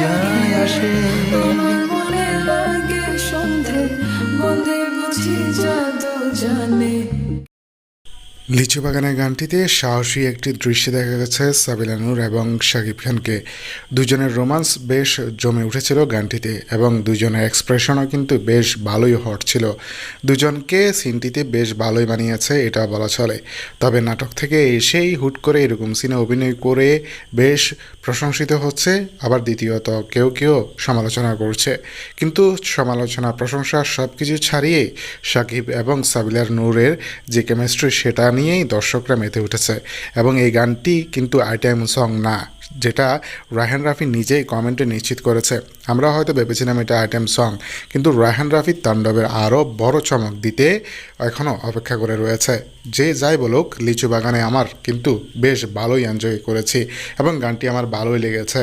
যায় আসে। তোমার মনে লাগে সন্ধে বন্ধে বুঝি জাদু জানে। লিচু বাগানের গানটিতে সাহসী একটি দৃশ্য দেখা গেছে সাবিলা নূর এবং শাকিব খানকে। দুজনের রোমান্স বেশ জমে উঠেছিল গানটিতে এবং দুজনের এক্সপ্রেশনও কিন্তু বেশ ভালোই হট ছিল। দুজনকে সিনটিতে বেশ ভালোই বানিয়েছে এটা বলা চলে। তবে নাটক থেকে এসেই হুট করে এরকম সিনে অভিনয় করে বেশ প্রশংসিত হচ্ছে। আবার দ্বিতীয়ত কেউ কেউ সমালোচনা করছে। কিন্তু সমালোচনা, প্রশংসা সব কিছু ছাড়িয়ে সাকিব এবং সাবিলার নূরের যে কেমিস্ট্রি সেটা নিয়েই দর্শকরা মেতে উঠেছে। এবং এই গানটি কিন্তু আইটেম সং না, যেটা রায়হান রাফি নিজেই কমেন্টে নিশ্চিত করেছে। আমরা হয়তো ভেবেছিলাম এটা আইটেম সং কিন্তু রায়হান রাফির তাণ্ডবের আরও বড় চমক দিতে এখনও অপেক্ষা করে রয়েছে। যে যাই বলুক, লিচু বাগানে আমার কিন্তু বেশ ভালোই এনজয় করেছি, এবং গানটি আমার ভালোই লেগেছে।